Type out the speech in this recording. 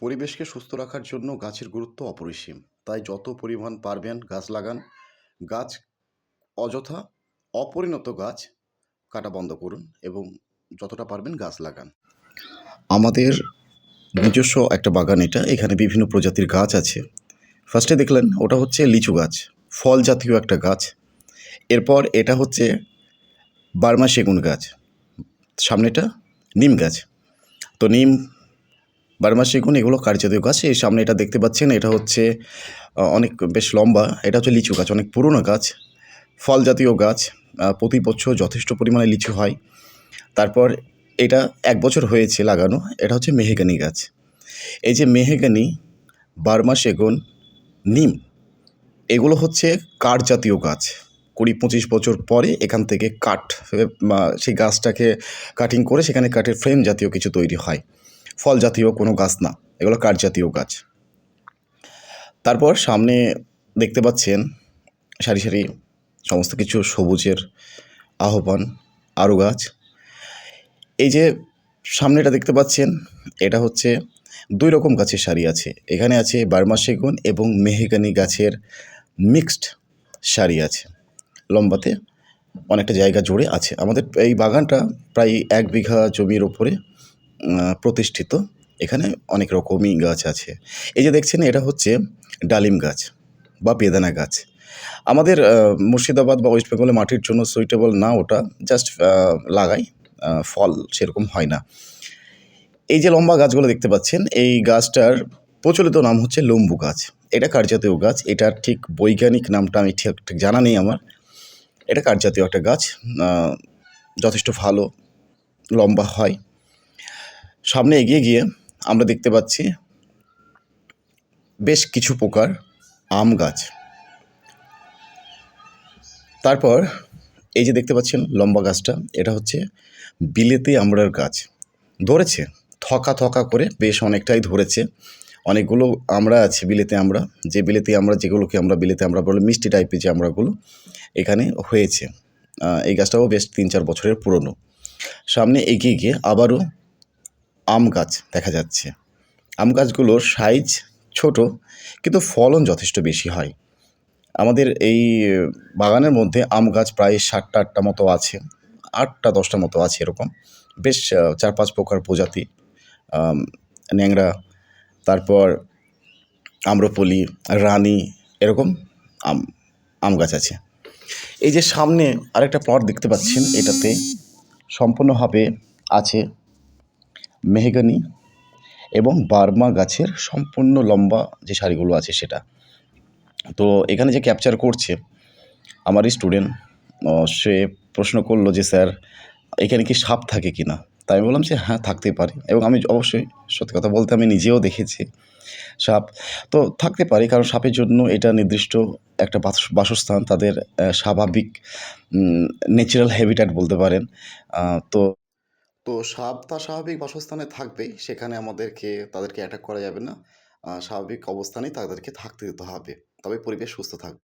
পরিবেশকে সুস্থ রাখার জন্য গাছের গুরুত্ব অপরিসীম। তাই যত পরিমাণ পারবেন গাছ লাগান। গাছ অযথা অপরিণত গাছ কাটা বন্ধ করুন এবং যতটা পারবেন গাছ লাগান। আমাদের নিজস্ব একটা বাগান এটা। এখানে বিভিন্ন প্রজাতির গাছ আছে। ফার্স্টে দেখলেন ওটা হচ্ছে লিচু গাছ, ফল জাতীয় একটা গাছ। এরপর এটা হচ্ছে বার্মা সেগুন গাছ। সামনেটা নিম গাছ। তো নিম বার্মা সেগুন এগুলো কার্যজাতীয় গাছ। এই সামনে এটা দেখতে পাচ্ছেন, এটা হচ্ছে অনেক বেশ লম্বা, এটা হচ্ছে লিচু গাছ, অনেক পুরনো গাছ, ফল জাতীয় গাছ প্রতি বছর যথেষ্ট পরিমাণে লিচু হয়। তারপর এটা এক বছর হয়েছে লাগানো, এটা হচ্ছে মেহেগানি গাছ। এই যে মেহেগানি বার্মা সেগুন নিম, এগুলো হচ্ছে কাঠ জাতীয় গাছ। কুড়ি, পঁচিশ বছর পরে এখান থেকে কাঠ সেই গাছটাকে কাটিং করে সেখানে কাঠের ফ্রেম জাতীয় কিছু তৈরি হয়। ফল জাতীয় কোনো গাছ না, এগুলো কাঠ জাতীয় গাছ। তারপর সামনে দেখতে পাচ্ছেন সারি সারি সমস্ত কিছু সবুজের আহ্বান আরও গাছ। এই যে সামনেটা দেখতে পাচ্ছেন, এটা হচ্ছে দুই রকম গাছের সারি আছে। এখানে আছে বার্মা সেগুন এবং মেহগানি গাছের মিক্সড সারি আছে। লম্বাতে অনেকটা জায়গা জুড়ে আছে। আমাদের এই বাগানটা প্রায় এক বিঘা জমির ওপরে প্রতিষ্ঠিত। এখানে অনেক রকমই গাছ আছে। এই যে দেখছেন, এটা হচ্ছে ডালিম গাছ বা বেদানা গাছ। আমাদের মুর্শিদাবাদ বা ওয়েস্ট বেঙ্গলে মাটির জন্য সুইটেবল না ওটা জাস্ট লাগাই ফল সেরকম হয় না। এই যে লম্বা গাছগুলো দেখতে পাচ্ছেন, এই গাছটার প্রচলিত নাম হচ্ছে লম্বু গাছ। এটা কার্যজাতীয় গাছ, এটার ঠিক বৈজ্ঞানিক নামটা আমি ঠিক ঠিক জানা নেই আমার। এটা কার্যজাতীয় একটা গাছ যথেষ্ট ভালো, লম্বা হয়। সামনে এগিয়ে গিয়ে আমরা দেখতে পাচ্ছি বেশ কিছু প্রকার আম গাছ। তারপর এই যে দেখতে পাচ্ছেন লম্বা গাছটা, এটা হচ্ছে বিলেতি আমড়ার গাছ। ধরেছে, থকা থকা করে বেশ অনেকটাই ধরেছে। অনেকগুলো আমরা আছে বিলেতে আমরা, যে বিলেতে আমরা, যেগুলোকে আমরা বিলেতে আমরা বলে মিষ্টি টাইপের যে আমরাগুলো, এখানে হয়েছে। এই গাছটাও বেশ তিন চার বছরের পুরনো। সামনে এগিয়ে গিয়ে আবারও আম গাছ দেখা যাচ্ছে। আম গাছগুলোর সাইজ ছোট, কিন্তু ফলন যথেষ্ট বেশি হয়। আমাদের এই বাগানের মধ্যে আম গাছ প্রায় সাতটা আটটা মতো আছে। আটটা, দশটা মতো আছে এরকম। বেশ চার পাঁচ প্রকার প্রজাতি। ন্যাংরা, তারপর আম্রপলি রানী এরকম আম আম গাছ আছে। এই যে সামনে আরেকটা প্লট দেখতে পাচ্ছেন, এটাতে সম্পূর্ণভাবে আছে মেহগানি এবং বার্মা গাছের সম্পূর্ণ লম্বা যে সারিগুলো আছে সেটা। তো এখানে যে ক্যাপচার করছে আমারই স্টুডেন্ট সে প্রশ্ন করল যে, স্যার, এখানে কি সাপ থাকে কি না তাই আমি বললাম যে হ্যাঁ থাকতে পারে। এবং আমি অবশ্যই সত্যি কথা বলতে আমি নিজেও দেখেছি সাপ। তো থাকতে পারে, কারণ সাপের জন্য এটা নির্দিষ্ট একটা বাস- বাসস্থান, তাদের স্বাভাবিক ন্যাচারাল হ্যাবিট্যাট বলতে পারেন। তো তো সাপ তার স্বাভাবিক বাসস্থানে থাকবেই। সেখানে আমাদেরকে, তাদেরকে অ্যাটাক করা যাবে না। স্বাভাবিক অবস্থানেই তাদেরকে থাকতে দিতে হবে। তবে পরিবেশ সুস্থ থাকবে